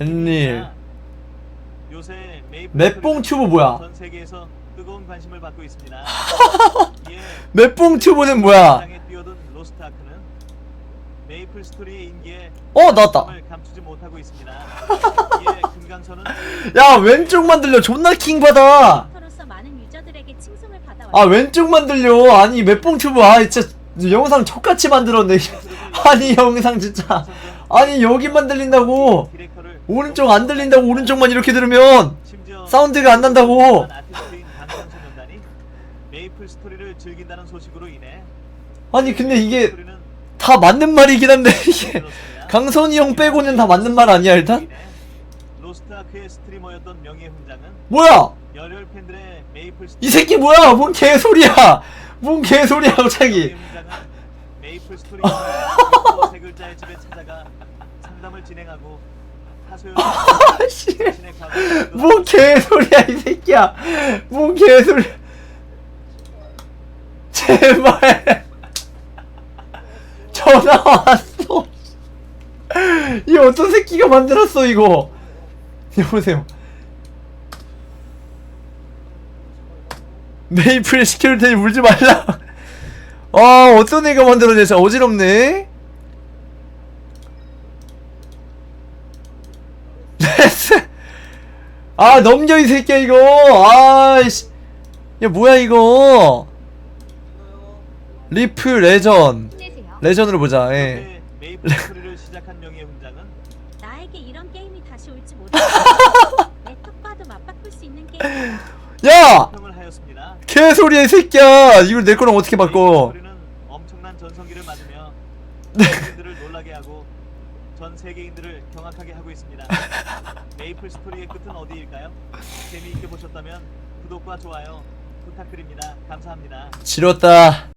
웬일? 요새 맵봉 튜브 뭐야? 전 세계에서 뜨거운 관심을 받고 있습니다. 예, 맵봉 튜브는 뭐야? 장에 뛰어든 로스트 아크는 메이플 스토리의 인기에 어 나왔다. 을 감추지 못하고 있습니다. 예, 금강선은 야 왼쪽만 들려. 존나 킹 받아. 로서 많은 유저들에게 칭송을 받아 아 왼쪽만 들려. 아니 맵봉 튜브 아 진짜 영상 족같이 만들었네. 아니 영상 진짜. 아니 여기만 들린다고 오른쪽 안 들린다고 오른쪽만 이렇게 들으면 사운드가 안 난다고. 아니 근데 이게 다 맞는 말이긴 한데 이게. 강선이 형 빼고는 다 맞는 말 아니야 일단? 뭐야? 이 새끼 뭐야? 뭔 개소리야? 뭔 개소리야 갑자기? 메이플 스토리 세 글자의 집에 찾아가 상담을 진행하고 아씨. 뭔 개소리야 이 새끼야. 뭔 개소리야. 제발. 전화 왔어. 이 어떤 새끼가 만들었어 이거? 여보세요. 메이플 시킬 테니 물지 말라. 아 어떤 애가 만들어내 진짜 어지럽네 레스 아 넘겨 이 새끼야 이거 아이씨 야 뭐야 이거 리프 레전 힘내세요. 레전으로 보자 예 그때 메이플 스토리를 시작한 명예 훈장은 나에게 이런 게임이 다시 올지 모르. 내 턱과도 맞바꿀 수 있는 게임이야. 야! 평을 하였습니다. 개소리야 이 새끼야 이걸 내 거랑 어떻게 바꿔 메이플 스토리는 엄청난 전성기를 맞으며 네. 놀라게 하고 전 세계인들을 경악하게 하고 있습니다. 메이플 스토리의 끝은 어디일까요? 재미있게 보셨다면 구독과 좋아요 부탁드립니다. 감사합니다. 지렸다